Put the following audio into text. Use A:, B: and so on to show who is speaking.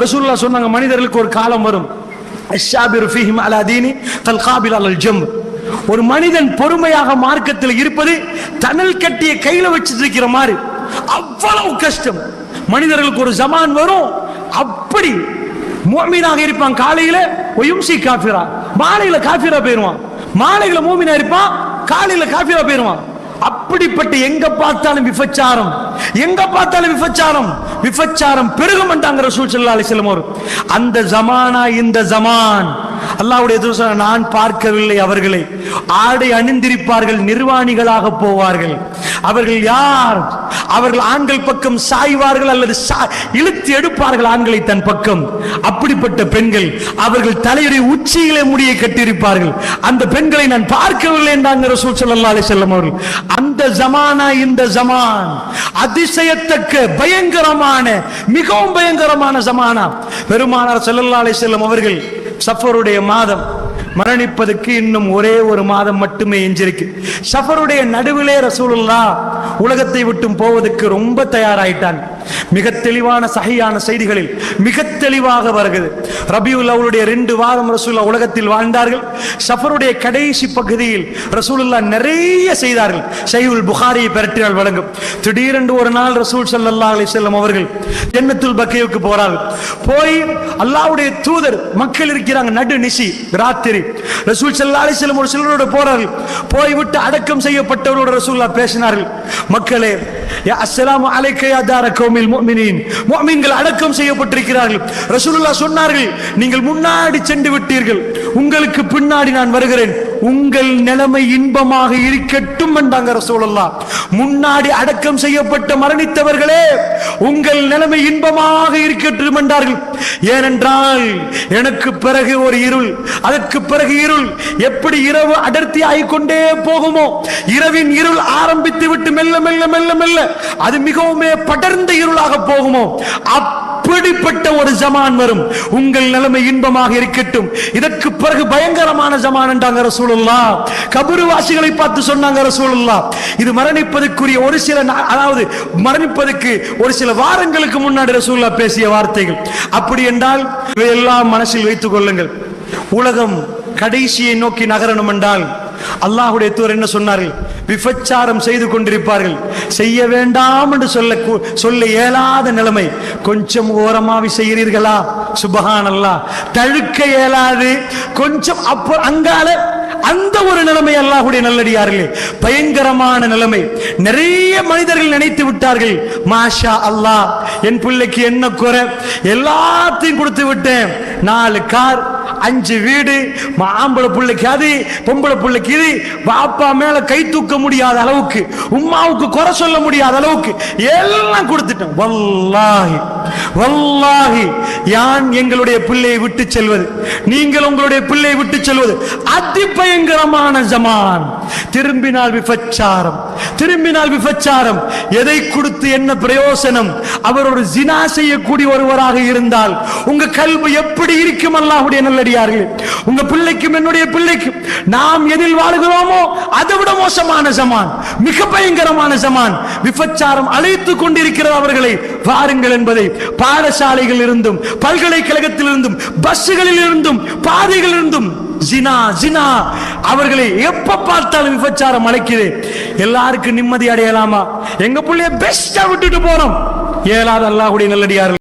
A: ரசூல்லா சொன்னாங்க மனிதர்களுக்கு ஒரு காலம் வரும். அஷ்ஷாபிரு ஜம் ஒரு மனிதன் பொறுமையாக மார்க்கத்தில் இருப்பது தணல் கட்டிய கையில வச்சிருக்கிற மாதிரி. அவ்வளவு கஷ்டம். மனிதர்களுக்கு ஒரு ஜமான் வரும். அப்படி மோமீனாக இருப்பான் காலையில ஒயும்சி காஃபிரா. மாலையில காஃபிரா போயிருவான். மாலையில மோமினா இருப்பான் காலையில காஃபிரா போயிருவான். அப்படிப்பட்ட எங்க பார்த்தாலும் விபச்சாரம். எங்க பார்த்தாலும் விபச்சாரம்? விபச்சாரம் பெருகும் என்றாங்க ரசூல் ஸல்லல்லாஹு அந்த ஜமானா இந்த ஜமான் அல்லாவுடைய நான் பார்க்கவில்லை அவர்களை. ஆடை அணிந்திருப்பார்கள் நிர்வாணிகளாக போவார்கள். அவர்கள் யார்? அவர்கள் ஆண்கள் பக்கம் சாய்வார்கள் அல்லது சா- இழுத்து எடுப்பார்கள் ஆண்களை தன் பக்கம். அப்படிப்பட்ட பெண்கள் அவர்கள் தலையுடைய உச்சியிலே முடியை கட்டியிருப்பார்கள். அந்த பெண்களை நான் பார்க்கவில்லை என்றாங்க ரசூல் சல்லா அலைஹி அவர்கள். அந்த ஜமானா இந்த ஜமான் அதிசயத்தக்க பயங்கரமான மிகவும் பயங்கரமான ஜமானா. பெருமானார் ஸல்லல்லாஹு செல்லும் அவர்கள் சஃபருடைய மாதம் மரணிப்பதற்கு இன்னும் ஒரே ஒரு மாதம் மட்டுமே எஞ்சிருக்கு. சஃபருடைய நடுவிலே ரசூலுல்லா உலகத்தை விட்டும் போவதற்கு ரொம்ப தயாராயிட்டாங்க மிக தெளிவான சகையான செய்திகளில் மிக தெளிவாக வருகிறது. ரபியுல் அவளுடைய ரெண்டு வாரம் ரசூல்லா உலகத்தில் வாழ்ந்தார்கள். சஃபருடைய கடைசி பகுதியில் ரசூலுல்லா நிறைய செய்தார்கள். சைவுல் புகாரியை பெரட்டினால் வழங்கும். திடீரென்று ஒரு நாள் ரசூல் சல்லா அலி செல்லம் அவர்கள் ஜன்னத்துல் பக்கையுக்கு போறார்கள். போய் அல்லாவுடைய தூதர் மக்கள் இருக்கிறாங்க நடு நிசி ராத்திரி. ரசூல் சல்லா அலி செல்லம் ஒரு சிலரோட போறார்கள். போய்விட்டு அடக்கம் செய்யப்பட்டவரோட ரசூல்லா பேசினார்கள். மக்களே அஸ்லாம் அலைக்கையா தாரக்கும். யா தார கௌமில் முஃமின்கள் அடக்கம் செய்யப்பட்டிருக்கிறார்கள். ரசூலுல்லாஹ் சொன்னார்கள் நீங்கள் முன்னாடி சென்று விட்டீர்கள். உங்களுக்கு பின்னாடி நான் வருகிறேன். உங்கள் நிலைமை இன்பமாக இருக்கட்டும் என்றாங்க ரசூலல்லா முன்னாடி அடக்கம் செய்யப்பட்ட மரணித்தவர்களே உங்கள் நிலைமை இன்பமாக இருக்கட்டும் என்றார்கள். ஏனென்றால் எனக்கு பிறகு ஒரு இருள் அதற்கு பிறகு இருள். எப்படி இரவு அடர்த்தி ஆகிக்கொண்டே போகுமோ இரவின் இருள் ஆரம்பித்து விட்டு மெல்ல மெல்ல மெல்ல மெல்ல அது மிகவும் படர்ந்த இருளாக போகுமோ இப்படிப்பட்ட ஒரு ஜமான் வரும். உங்கள் நிலைமை இன்பமாக இருக்கட்டும். இதற்கு பிறகு பயங்கரமான ஜமான் என்றாங்க ரசூலுல்லா. கபருவாசிகளை பார்த்து சொன்னாங்க ரசூலுல்லா. இது மரணிப்பதற்குரிய ஒரு சில நா- அதாவது மரணிப்பதற்கு ஒரு சில வாரங்களுக்கு முன்னாடி ரசூலுல்லா பேசிய வார்த்தைகள். அப்படி என்றால் இவையெல்லாம் மனசில் வைத்துக் கொள்ளுங்கள். உலகம் கடைசியை நோக்கி நகரணும் என்றால் அல்லாஹுடைய தூர் என்ன சொன்னார்கள்? விபச்சாரம் செய்து கொண்டிருப்பார்கள். செய்ய வேண்டாம் என்று சொல்ல சொல்ல இயலாத நிலைமை. கொஞ்சம் ஓரமாவி செய்கிறீர்களா? சுபகான் அல்லாஹ் தழுக்க இயலாது. கொஞ்சம் அப்போ அங்கால அந்த ஒரு நிலைமை அல்லாஹுடைய நல்லடியார்களே. பயங்கரமான நிலைமை. நிறைய மனிதர்கள் நினைத்து விட்டார்கள். மாஷா அல்லாஹ் என் பிள்ளைக்கு என்ன குறை? எல்லாத்தையும் கொடுத்து விட்டேன். நாலு கார் அஞ்சு வீடு ம- ஆம்பளை பிள்ளைக்கு அது பொம்பளை பிள்ளைக்கு இது. பாப்பா மேல கை தூக்க முடியாத அளவுக்கு உமாவுக்கு குறை சொல்ல முடியாத அளவுக்கு எல்லாம் கொடுத்துட்டேன். வல்லாஹி வல்லாஹி யான் எங்களுடைய பிள்ளையை விட்டு செல்வது? நீங்கள் உங்களுடைய பிள்ளையை விட்டு செல்வது அதிபயங்கரமான ஜமான். திரும்பினால் விபச்சாரம் திரும்பினால் விபச்சாரம். எதை கொடுத்து என்ன பிரயோசனம்? அவர் ஒரு ஜினா செய்யக்கூடிய ஒருவராக இருந்தால் உங்க கல்வி எப்படி இருக்கும்? அல்லாஹுடைய நல்லடியார்களே உங்க பிள்ளைக்கும் என்னுடைய பிள்ளைக்கும் நாம் எதில் வாழுகிறோமோ அதை விட மோசமான சமான் மிக பயங்கரமான சமான். விபச்சாரம் அழைத்து கொண்டிருக்கிறது அவர்களை. வாருங்கள் என்பதை பாடசாலைகள் இருந்தும் பல்கலைக்கழகத்தில் இருந்தும் பஸ்ஸுகளில் இருந்தும் பாதைகளில் இருந்தும் ஜினா ஜினா அவர்களை எப்ப பார்த்தாலும் விபச்சாரம் அழைக்குது எல்லாருக்கும் நிம்மதி அடையலாமா? எங்க பிள்ளைய பெஸ்டா விட்டுட்டு போறோம். ஏழாத அல்லாஹ்வுடைய நல்லடியார்கள்.